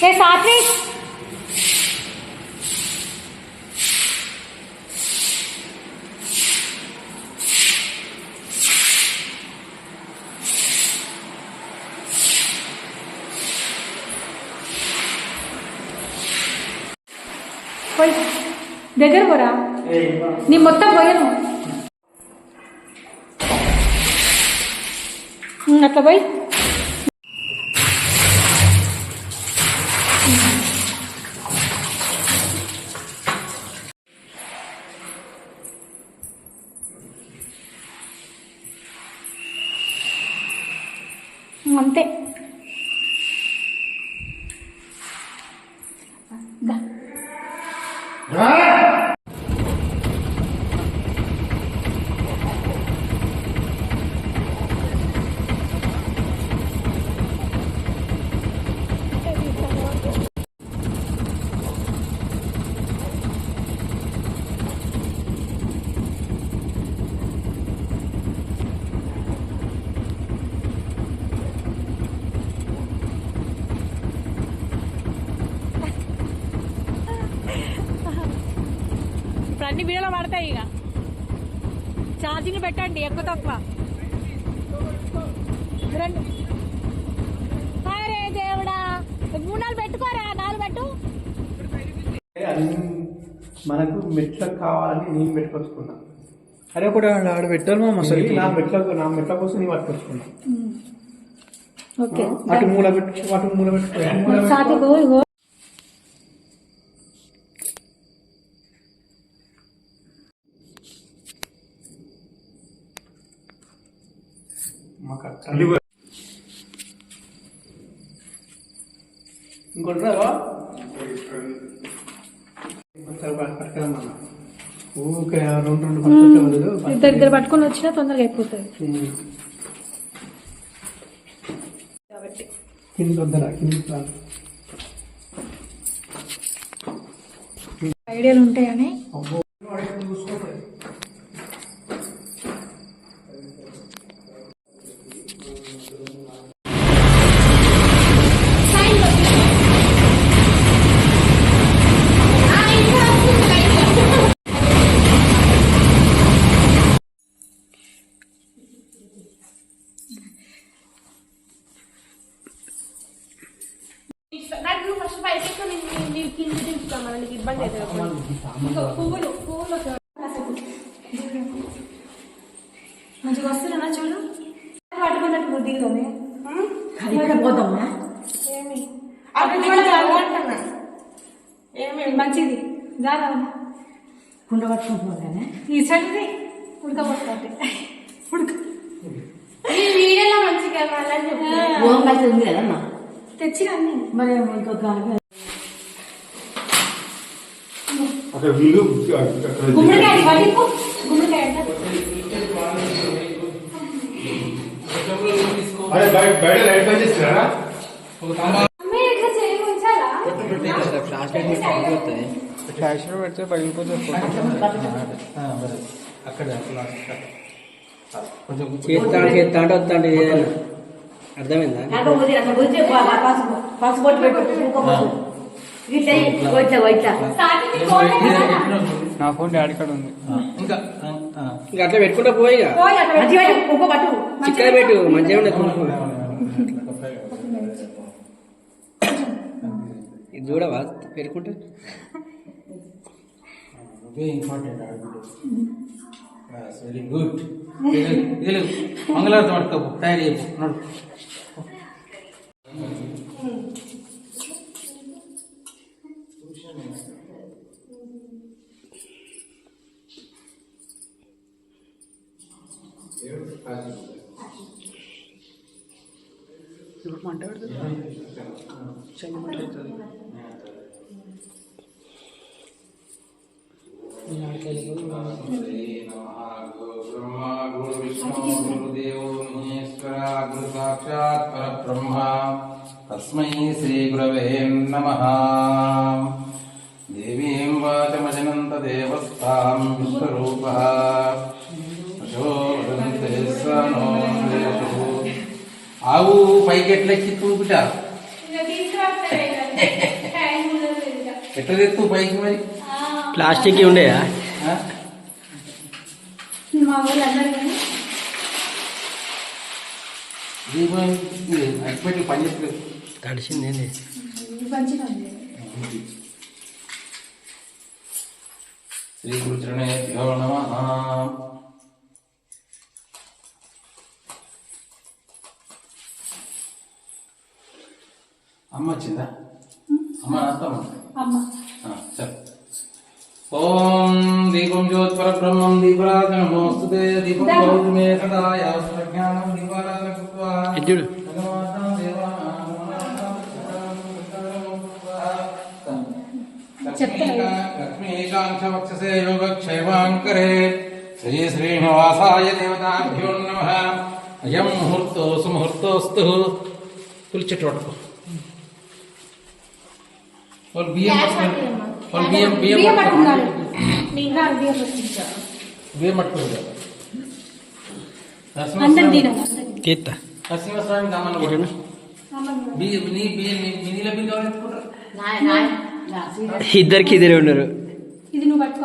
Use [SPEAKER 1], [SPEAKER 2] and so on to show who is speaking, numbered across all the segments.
[SPEAKER 1] ఏ సాత్విక్ పోయి దగ్గర పోరా నీ మొత్తం పోయాను ఉమ్, అట్లా పోయి Thank you. అన్ని వీడియోలో పడతాయి ఇక. ఛార్జింగ్ పెట్టండి ఎక్కువ తక్కువ. రండి. అరే దేవుడా మూడు నాలుగు పెట్టుకోరా నాలుగు పెట్టు.
[SPEAKER 2] అన్ని మనకు మెట్లకు కావాలని నేను పెట్టుకొచ్చుకున్నా.
[SPEAKER 3] అరే ఒకటి ఆడ పెట్టాలి మామ అసలు
[SPEAKER 2] నా మెట్లకు నా మెట్ల కోసం నేను పట్టుకొచ్చుకున్నా.
[SPEAKER 1] ఓకే.
[SPEAKER 2] అటు మూల పెట్టు అటు మూల పెట్టు. మాకు అక్కడ ఇంకోటి రావా? ఒకసారి పట్టుకురమ్మన్నా ఊరికే రెండు రెండు పట్టుకుంటే ఉండదు.
[SPEAKER 1] ఇద్దరు ఇద్దరు పట్టుకొని వచ్చినా తొందరగా అయిపోతుంది. కాబట్టి.
[SPEAKER 2] కింద వద్దరా కింద రా.
[SPEAKER 1] ఐడియాలు ఉంటాయని.
[SPEAKER 4] నాకు ఫస్ట్ బయటకు నేను కింద దింపుతాను మన నీకు ఇబ్బంది అవుతుంది పువ్వులు పువ్వులు
[SPEAKER 1] మంచిగా వస్తున్నా చూడు? పట్టుకున్నట్టు బుద్ధి
[SPEAKER 4] ఏమి
[SPEAKER 1] ఏమి?
[SPEAKER 4] అది కూడా కావాలంటున్నా ఏమి?
[SPEAKER 1] మంచిది. జాగా
[SPEAKER 5] కుండ పట్టుకుంటున్నానే
[SPEAKER 1] ఈ సైడ్ది ఉడకపోతుంది ఉడక.
[SPEAKER 4] ఈ వీడియోలో మంచిగా కావాలని చెప్పి.
[SPEAKER 5] ఉంది కదమ్మా?
[SPEAKER 1] తెచ్చిన అన్ని
[SPEAKER 5] మరి ఇంకొక గాలి
[SPEAKER 6] అక్కడ వీళ్ళు
[SPEAKER 1] గుమ్మడికాయ పట్టింపు గుమ్మడికాయ అంటే
[SPEAKER 6] అరే బయట బయట లైట్ పని చేస్తున్నారా
[SPEAKER 1] అమ్మే ఇట్లా చేయి ఉంచాలా
[SPEAKER 3] ఫ్లాష్ లో పెడితే పగిలిపోతుంది
[SPEAKER 2] అక్కడ కొంచెం
[SPEAKER 7] చేస్తాడు చేస్తాడు వస్తాడు ఏదైనా అర్థమైందా?
[SPEAKER 1] నీ ఫోన్ లేదా?
[SPEAKER 3] నా ఫోన్ డాడీ కాడ ఉంది.
[SPEAKER 2] ఇంకా.
[SPEAKER 7] ఇంకా అట్లా పెట్టుకుంటా పోయి
[SPEAKER 5] మంచిగా పెట్టు.
[SPEAKER 7] మంచిగా ఉండదు. ఇది చూడవా? పెట్టుకుంటే?
[SPEAKER 2] వెరీ ఇంపార్టెంట్ వెరీ గుడ్ ఇది మంగళవారం తయారు చేయకు
[SPEAKER 3] ఇప్పుడు
[SPEAKER 2] మహేశ్వర గురు సాక్షాత్ పరబ్రహ్మ తస్మై శ్రీ గురవే నమ దేవీం వాచమజనంత దేవస్థాం విశ్వరూప ఆవు పైకి తూపుట
[SPEAKER 4] ఇంకా తీసుకురావట్లేదు
[SPEAKER 3] ఎట్లా తెత్తు పైకి మరి?
[SPEAKER 7] ప్లాస్టిక్ ఉండేయా?
[SPEAKER 3] పని
[SPEAKER 7] తడిసింది ఏంది
[SPEAKER 3] శ్రీ గురుచరణే నమ అమ్మ వచ్చిందా అమ్మ అత్తమ్మ
[SPEAKER 1] అమ్మ
[SPEAKER 3] ఆ, చెప్పు ఓం దీపం జ్యోత్పర బ్రహ్మం దీపరాజనమోస్తుతే దీపం భవతు మే సదా యావజ్ఞానం దీపారాధన కృత్వా
[SPEAKER 7] ఇది చూడు
[SPEAKER 3] భగవంతం దేవానాం మనోనాం సదాం వికారం కృత్వా. లక్ష్మీకాంక్షవక్షసే యోగక్షేమాంకరే శ్రీ శ్రీనివాసాయ దేవతాభ్యో వాళ్ళు బియ్యం వాళ్ళు బియ్యం బియ్యం
[SPEAKER 1] బియ్యం
[SPEAKER 3] నరసింహస్వామి. బియ్యం నీ బియ్యం నీళ్ళ బియ్యం
[SPEAKER 7] ఇద్దరికి ఇద్దరే ఉన్నారు.
[SPEAKER 1] ఇది నువ్వు పట్టుకో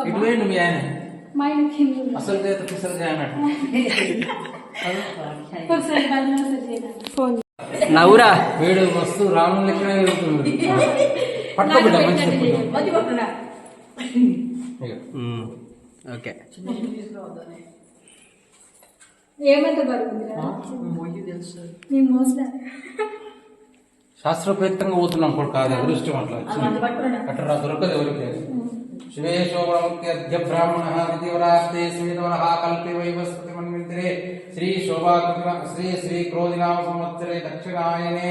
[SPEAKER 3] ఆయన. అసలు
[SPEAKER 7] నవ్వురా.
[SPEAKER 3] వీడు మస్తు రాముని లెక్కనే
[SPEAKER 7] ఓకే
[SPEAKER 1] ఏమైతే మోసలే
[SPEAKER 3] శాస్త్రోపేతంగా పోతున్నాం కొడుకు కాదు అదృష్టం అట్లా. అట్లా దొరకదు ఎవరికి శివే శోభనముఖ్య బ్రాహ్మణ విధివరాస్తే కల్పే వైవస్పతి మన్వింతరే శ్రీ శోభా శ్రీ శ్రీ క్రోధినామ సంవత్సరే దక్షిణాయనే.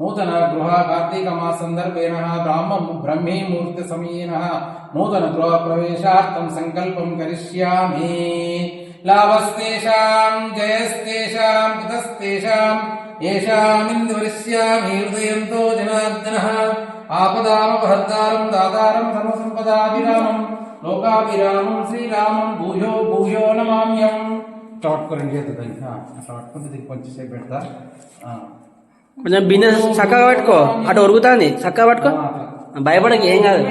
[SPEAKER 3] నూతన గృహ కార్తీక మాస సందర్భేన బ్రాహ్మ బ్రహ్మీ మూర్తి సమయేన నూతన గృహ ప్రవేశార్థం సంకల్పం కరిష్యామి. లాభస్తేషాం జయస్తేషాం కుతస్తేషాం ఏషామిందువరిష్యామి హృదయంతో జనార్దన. ఆపదామపహర్తారం దాతారం సర్వసంపదాభిరామం లోకాభిరామం శ్రీరామం భూయో భూయో నమామ్యం. ఇట్లా పట్టుకోరండి చేతుంది అట్లా పట్టుకుంటే దీనికి కొంచెం సేపు పెడతా.
[SPEAKER 7] కొంచెం బిజినెస్ చక్కగా పట్టుకో. అటు ఉరుగుతుంది చక్కగా పట్టుకో. భయపడక ఏం కాదు.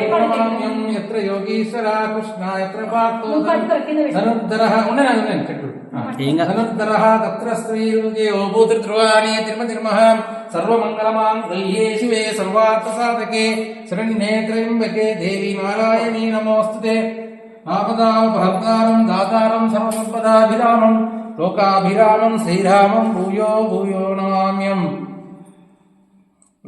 [SPEAKER 3] సర్వమంగళమాంగళ్యే శివే సర్వార్థసాధకే శరణ్యే త్రయంబకే దేవి నారాయణీ నమోస్తుతే. ఆపదామపహర్తారం దాతారం సర్వసంపదాభిరామం లోకాభిరామం శ్రీరామం భూయో భూయో నమామ్యం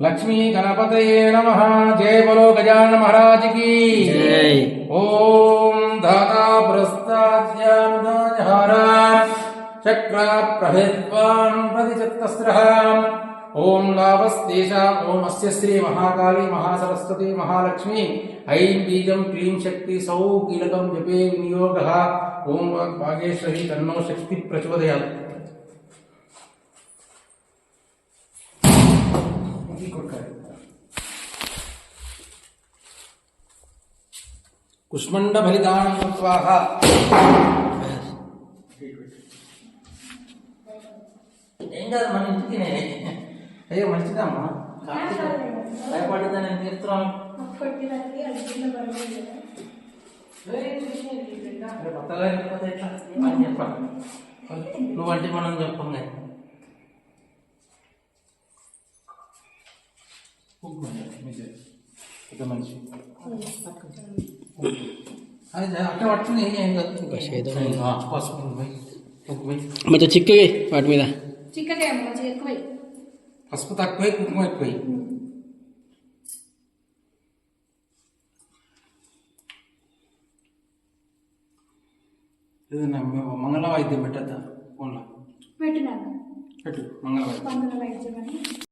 [SPEAKER 3] लक्ष्मी गणपत नम। जय बोलो
[SPEAKER 7] गजान
[SPEAKER 3] महाराज की। जय। ओम धाता चक्र ओम लाभस्तेषा ओम अस्य श्री महाकाली महासरस्वती महालक्ष्मी। ऐं बीजं क्लीं शक्ति सौ कीलकं जपे विनियोगः। ओम वाग्भागेश्वरी तन्नो शक्ति प्रचोदयात् కుష్మండ బలిదానం స్వాహ ఏం కాదు మన ఇంటికి అయ్యో మంచిదమ్మా భయపడ్డదని నేను తీరుతున్నాను
[SPEAKER 1] కొట్టిదానికి అది కింద పడిపోయింది.
[SPEAKER 3] రేపు కొత్తగా వెళ్ళిపోతే ఎట్లా? అని చెప్పాలి నువ్వంటే మనం చెప్పం కానీ
[SPEAKER 7] మంచిగా చిక్కవి వాటి మీద.
[SPEAKER 1] చిక్కగా
[SPEAKER 3] పసుపు తక్కువై కుంకుమ ఎక్కువై ఏదన్నా మంగళ వాయిద్యం పెట్టద్దా? ఫోన్లో. పెట్టు మంగళ వాయిద్యం